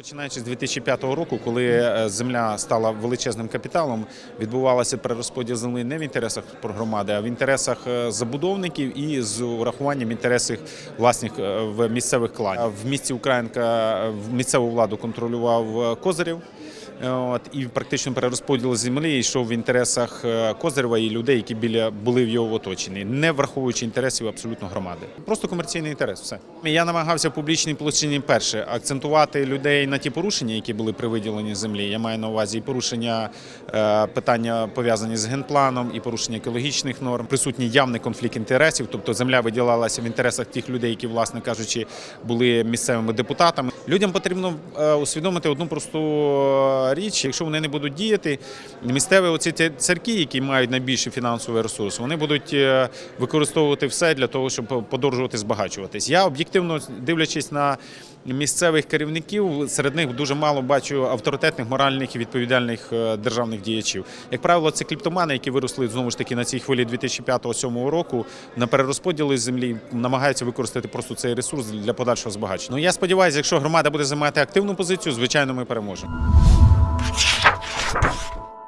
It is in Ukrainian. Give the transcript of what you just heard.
Починаючи з 2005 року, коли е, земля стала величезним капіталом, відбувалося перерозподіл землі не в інтересах громади, а в інтересах е, забудовників і з урахуванням інтересів власних е, в місцевих кланів. В місті Українка місцеву владу контролював Козирів. От, і практично перерозподіл землі йшов в інтересах е, Козирєва і людей, які біля були в його оточенні, не враховуючи інтересів абсолютно громади. Просто комерційний інтерес. Все я намагався в публічній площині перше акцентувати людей на ті порушення, які були при виділенні землі. Я маю на увазі і порушення е, питання пов'язані з генпланом, і порушення екологічних норм. Присутній явний конфлікт інтересів, тобто земля виділялася в інтересах тих людей, які, власне кажучи, були місцевими депутатами. Людям потрібно е, усвідомити одну просту річ: якщо вони не будуть діяти, місцеві оці церкви, які мають найбільший фінансовий ресурс, вони будуть е, використовувати все для того, щоб подовжувати збагачуватись. Я об'єктивно дивлячись на місцевих керівників, серед них дуже мало бачу авторитетних, моральних і відповідальних е, державних діячів. Як правило, це кліптомани, які виросли знову ж таки на цій хвилі 2005-2007 року на перерозподіли землі, намагаються використати просто цей ресурс для подальшого збагачення. Ну я сподіваюся, якщо громада буде займати активну позицію, звичайно, ми переможемо. よし!